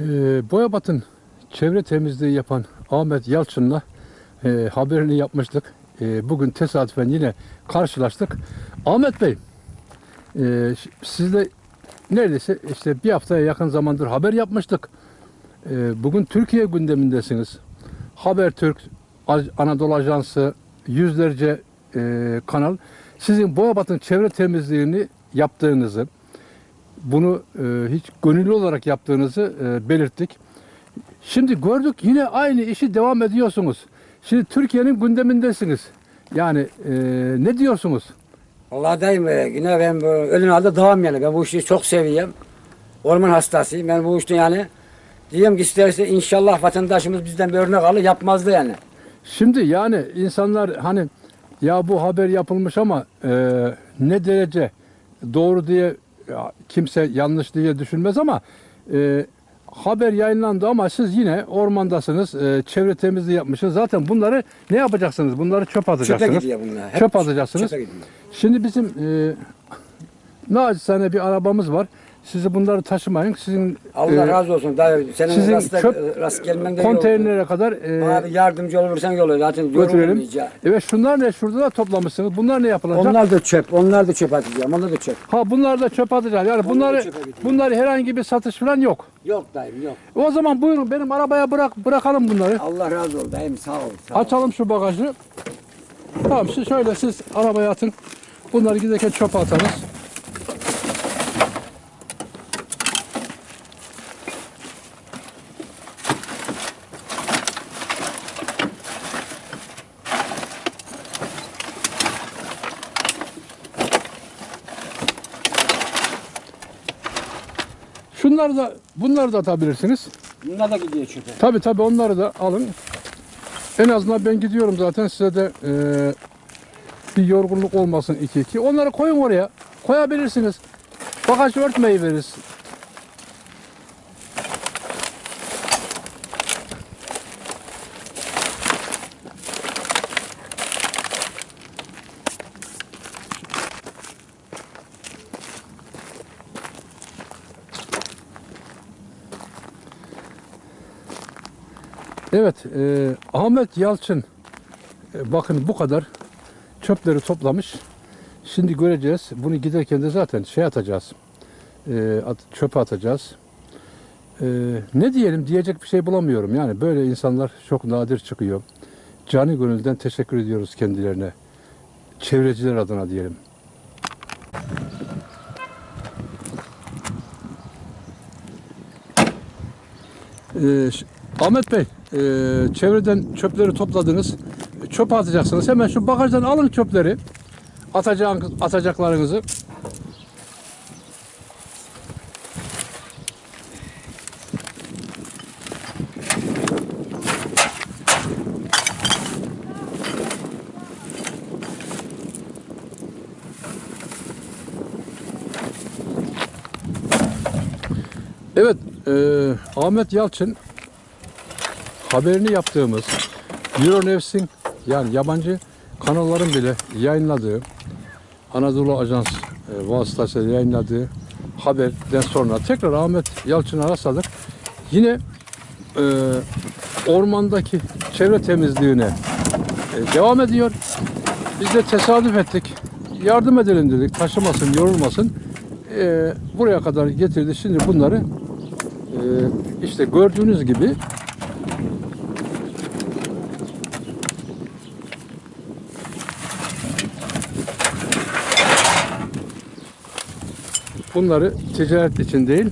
Ee, Boyabat'ın çevre temizliği yapan Ahmet Yalçın'la e, haberini yapmıştık. E, bugün tesadüfen yine karşılaştık. Ahmet Bey, e, sizle neredeyse işte bir haftaya yakın zamandır haber yapmıştık. E, bugün Türkiye gündemindesiniz. Habertürk, Anadolu Ajansı, yüzlerce e, kanal sizin Boyabat'ın çevre temizliğini yaptığınızı, bunu e, hiç gönüllü olarak yaptığınızı e, belirttik. Şimdi gördük yine aynı işi devam ediyorsunuz. Şimdi Türkiye'nin gündemindesiniz. Yani e, ne diyorsunuz? Allah dayım e, yine ben bu ölün halde devam yani. Ben bu işi çok seviyorum. Orman hastasıyım. Ben bu işte yani diyorum ki isterse inşallah vatandaşımız bizden bir örnek alır yapmazdı yani. Şimdi yani insanlar hani ya bu haber yapılmış ama e, ne derece doğru diye kimse yanlış diye düşünmez ama e, haber yayınlandı ama siz yine ormandasınız, e, çevre temizliği yapmışsınız. Zaten bunları ne yapacaksınız? Bunları çöp Çöpe atacaksınız. gidiyor bunlar. Hep Çöp atacaksınız. Çöpe gidiyor. Şimdi bizim e, naçizane bir arabamız var. Sizi bunları taşımayın. Sizin Allah e, razı olsun dayı. Senin sizin rast, çöp rast gelmen de konteynerlere kadar e, bir yardımcı olursan iyi olur. Zaten götürelim. Evet şunlar ne? Şurada da toplamışsınız. Bunlar ne yapılacak? Onlar da çöp. Onlar da çöp atacağım. Onlar da çöp. Ha bunlar da çöp atacağız. Yani bunları bunları herhangi bir satış falan yok. Yok dayım yok. O zaman buyurun benim arabaya bırak bırakalım bunları. Allah razı olsun dayım sağ ol. Sağ ol. Açalım şu bagajı. Tamam siz şöyle siz arabaya atın. Bunları giderken çöpe atarız. Şunları da bunları da atabilirsiniz. Bunlar da gidiyor çöpe. Tabi tabi onları da alın. En azından ben gidiyorum zaten size de e, bir yorgunluk olmasın iki iki. Onları koyun oraya. Koyabilirsiniz. Bagajı örtmeyi veririz. Evet, e, Ahmet Yalçın e, bakın bu kadar çöpleri toplamış. Şimdi göreceğiz. Bunu giderken de zaten şey atacağız. E, at, çöpe atacağız. E, ne diyelim diyecek bir şey bulamıyorum. Yani böyle insanlar çok nadir çıkıyor. Cani gönülden teşekkür ediyoruz kendilerine. Çevreciler adına diyelim. Ee, Ahmet Bey, e, çevreden çöpleri topladınız. Çöpe atacaksınız. Hemen şu bagajdan alın çöpleri. Atacağınız, atacaklarınızı. Evet, e, Ahmet Yalçın haberini yaptığımız Euronews'in yani yabancı kanalların bile yayınladığı Anadolu Ajans e, vasıtasıyla yayınladığı haberden sonra tekrar Ahmet Yalçın'a rastladık. Yine e, ormandaki çevre temizliğine e, devam ediyor. Biz de tesadüf ettik. Yardım edelim dedik. Taşımasın, yorulmasın. E, buraya kadar getirdi. Şimdi bunları e, işte gördüğünüz gibi bunları ticaret için değil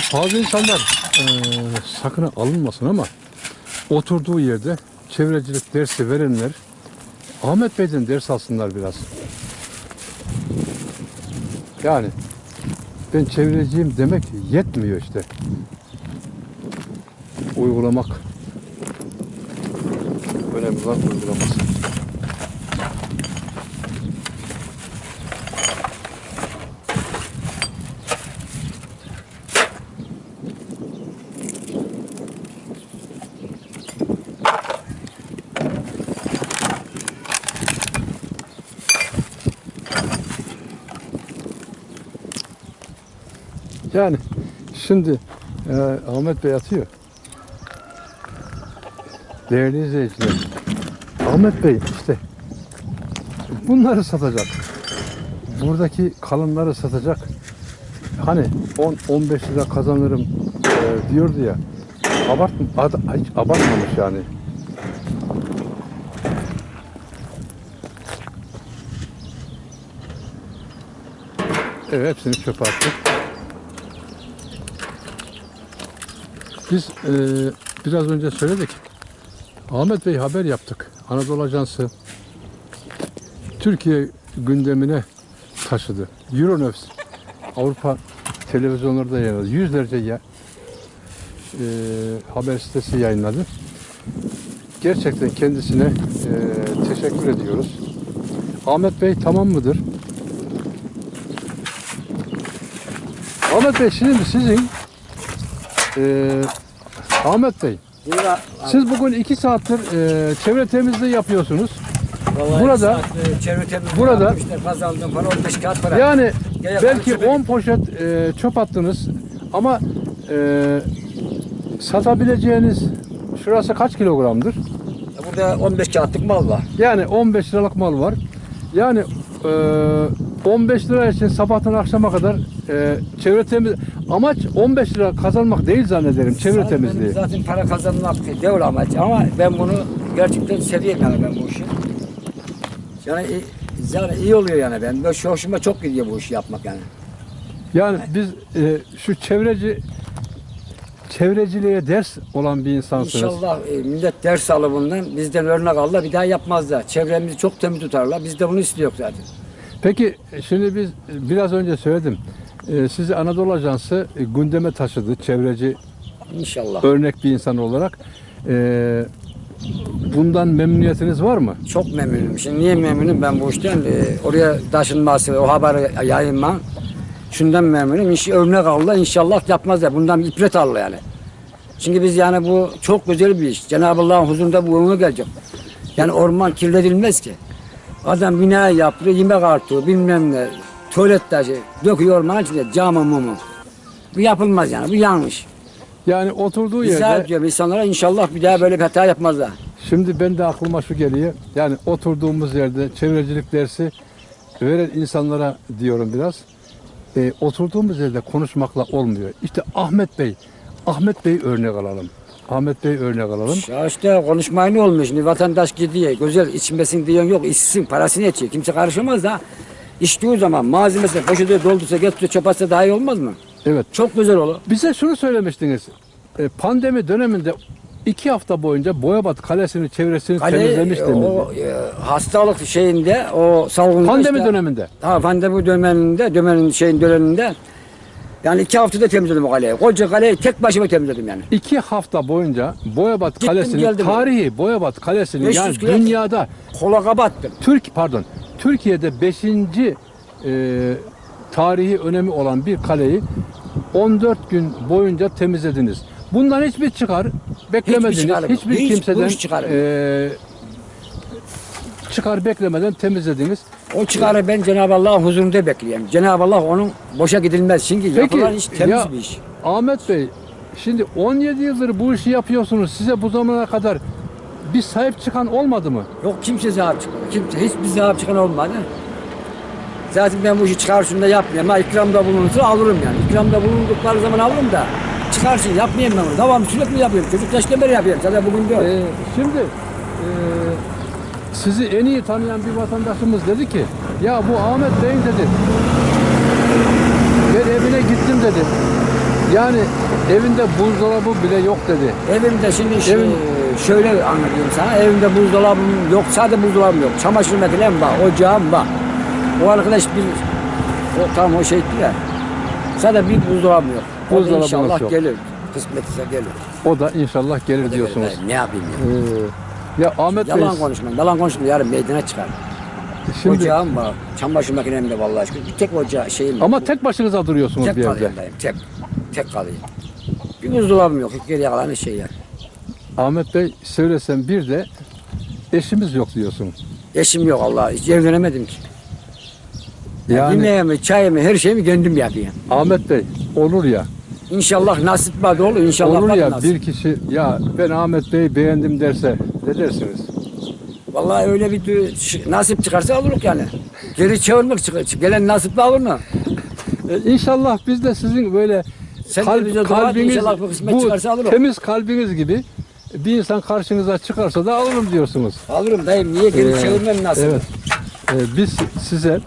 Evet bazı insanlar eee sakın alınmasın ama oturduğu yerde çevrecilik dersi verenler Ahmet Bey'den ders alsınlar biraz. Yani ben çevreciyim demek yetmiyor işte. Uygulamak önemli olan uygulaması. Yani şimdi e, Ahmet Bey atıyor. Değerli izleyiciler. Ahmet Bey işte bunları satacak. Buradaki kalınları satacak. Hani 10-15 lira kazanırım e, diyordu ya. Abart, ad, hiç abartmamış yani. Evet hepsini çöpe attık. Biz e, biraz önce söyledik. Ahmet Bey haber yaptık. Anadolu Ajansı Türkiye gündemine taşıdı. Euronews Avrupa televizyonlarda yayınladı. Yüzlerce ya, e, haber sitesi yayınladı. Gerçekten kendisine e, teşekkür ediyoruz. Ahmet Bey tamam mıdır? Ahmet Bey şimdi sizin e, Ahmet Bey siz bugün iki saattir e, çevre temizliği yapıyorsunuz. Vallahi burada- saat, e, çevre temizliği burada- yapmışlar, kazandım para 15 kağıt para. Yani Ya, ya, belki ben çöpe- 10 poşet e, çöp attınız ama e, satabileceğiniz şurası kaç kilogramdır? Burada 15 kağıtlık mal var. Yani 15 liralık mal var. Yani e, 15 lira için sabahtan akşama kadar e, çevre temiz amaç 15 lira kazanmak değil zannederim çevre Zaten benim temizliği. Zaten para kazanmak değil, değil amaç ama ben bunu gerçekten seviyorum yani ben bu işi. Yani, yani iyi oluyor yani ben. Böyle şu hoşuma çok gidiyor bu işi yapmak yani. Yani biz e, şu çevreci çevreciliğe ders olan bir insansınız. İnşallah e, millet ders alır bundan. Bizden örnek alırlar bir daha yapmazlar. Çevremizi çok temiz tutarlar. Biz de bunu istiyoruz zaten. Peki şimdi biz biraz önce söyledim. E, sizi Anadolu Ajansı e, gündeme taşıdı çevreci İnşallah. örnek bir insan olarak. E, bundan memnuniyetiniz var mı? Çok memnunum. Şimdi niye memnunum ben bu işten? Ee, oraya taşınması, o haberi yayınma. Şundan memnunum. İş örnek alırlar. İnşallah yapmazlar. Bundan ibret alırlar yani. Çünkü biz yani bu çok güzel bir iş. Cenab-ı Allah'ın huzurunda bu önüne gelecek. Yani orman kirletilmez ki. Adam bina yaptırıyor, yemek artıyor, bilmem ne. Tuvalet taşı, döküyor ormanın içinde camı mumu. Bu yapılmaz yani, bu yanlış. Yani oturduğu yerde ediyorum insanlara inşallah bir daha böyle bir hata yapmazlar. Şimdi ben de aklıma şu geliyor. Yani oturduğumuz yerde çevrecilik dersi veren insanlara diyorum biraz. E, oturduğumuz yerde konuşmakla olmuyor. İşte Ahmet Bey, Ahmet Bey örnek alalım. Ahmet Bey örnek alalım. Ya işte konuşmaya ne olmuş? Şimdi vatandaş gidiyor. Güzel içmesin diyen yok. içsin parasını içiyor. Kimse karışamaz da. İçtiği zaman malzemesini poşete doldursa getiriyor çöp atsa daha iyi olmaz mı? Evet. Çok güzel olur. Bize şunu söylemiştiniz. E, pandemi döneminde iki hafta boyunca Boyabat Kalesi'ni çevresini Kale, temizlemiştiniz. o e, hastalık şeyinde o salgında Pandemi işte- döneminde. Ha pandemi döneminde, dönemin şeyin döneminde yani iki haftada temizledim o kaleyi. Koca kaleyi tek başıma temizledim yani. İki hafta boyunca Boyabat Gittim, Kalesi'ni, tarihi Boyabat Kalesi'ni 500 yani dünyada Kola kapattım. Türk pardon Türkiye'de 5. E, tarihi önemi olan bir kaleyi 14 gün boyunca temizlediniz. Bundan hiçbir çıkar beklemediniz. Hiçbir çıkarım. Hiçbir Hiç kimseden yok. e, çıkar beklemeden temizlediniz. O çıkarı ben Cenab-ı Allah'ın huzurunda bekliyorum. Cenab-ı Allah onun boşa gidilmez. Çünkü yapılan iş temiz ya bir iş. Ahmet Bey şimdi 17 yıldır bu işi yapıyorsunuz. Size bu zamana kadar bir sahip çıkan olmadı mı? Yok kimse sahip çıkmadı. Kimse, hiçbir sahip çıkan olmadı. Zaten ben bu işi çıkarışında yapmıyorum. Ha ikramda bulunursa alırım yani. İkramda bulundukları zaman alırım da çıkarsın yapmayayım ben bunu. Devam sürekli yapıyorum. Çocuk yaştan beri yapıyorum. Zaten bugün diyor. Ee, şimdi e, sizi en iyi tanıyan bir vatandaşımız dedi ki ya bu Ahmet Bey'in dedi ben evine gittim dedi. Yani evinde buzdolabı bile yok dedi. Evimde şimdi şey, Evin- şöyle anlatıyorum sana. Evimde buzdolabım yok. Sadece buzdolabım yok. Çamaşır makinem var. Ocağım var. O arkadaş bir o tam o şeydi ya. Sadece bir buzdolabım yok. O da Buzdolabınız inşallah yok. gelir. Kısmetse gelir. O da inşallah gelir diyorsunuz. gelir. Ne yapayım ya? Ee, ya Ahmet Bey Yalan konuşmam. Yalan konuşmam. Yarın meydana çıkar. şimdi Ocağım var. Çamaşır makinem de vallahi şükür. Bir tek ocağı şeyim. ama tek başınıza duruyorsunuz tek bir evde. kalayım dayım. Tek. Tek kalayım. Bir buzdolabım yok. Geriye kalan şey ya. Ahmet Bey söylesem bir de eşimiz yok diyorsun. Eşim yok Allah. Hiç evlenemedim ki. Yani, Yani Yemeğimi, çayımı, her şeyimi kendim yapıyorum. Ahmet Bey olur ya İnşallah nasip var olur. İnşallah olur ya nasip. bir kişi ya ben Ahmet Bey'i beğendim derse ne dersiniz? Vallahi öyle bir nasip çıkarsa alırız yani. Geri çevirmek çıkar. Gelen nasip alır mı? E, İnşallah biz de sizin böyle Sen de bize dua et, inşallah bu kısmet çıkarsa alırım. temiz kalbiniz gibi bir insan karşınıza çıkarsa da alırım diyorsunuz. Alırım dayım. Niye geri Ee, çevirmem nasip? Evet. Ee, biz size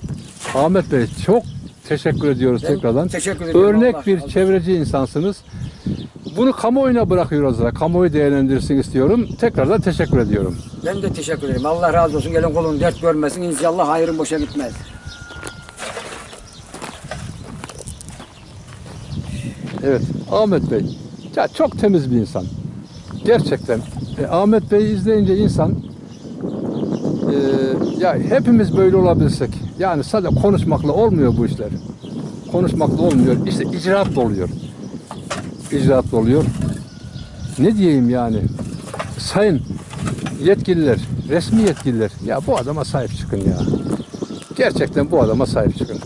Ahmet Bey çok teşekkür ediyoruz Ben tekrardan. teşekkür ediyorum. Örnek Allah bir olsun. çevreci insansınız. Bunu kamuoyuna bırakıyoruz da kamuoyu değerlendirsin istiyorum. Tekrardan teşekkür ediyorum. Ben de teşekkür ederim. Allah razı olsun. Gelen kolun dert görmesin. İnşallah hayrın boşa gitmez. Evet Ahmet Bey ya çok temiz bir insan. Gerçekten. E, Ahmet Bey'i izleyince insan e, ya hepimiz böyle olabilsek yani sadece konuşmakla olmuyor bu işler. Konuşmakla olmuyor. İşte icraatla oluyor. İcraatla oluyor. Ne diyeyim yani? Sayın yetkililer, resmi yetkililer ya bu adama sahip çıkın ya. Gerçekten bu adama sahip çıkın.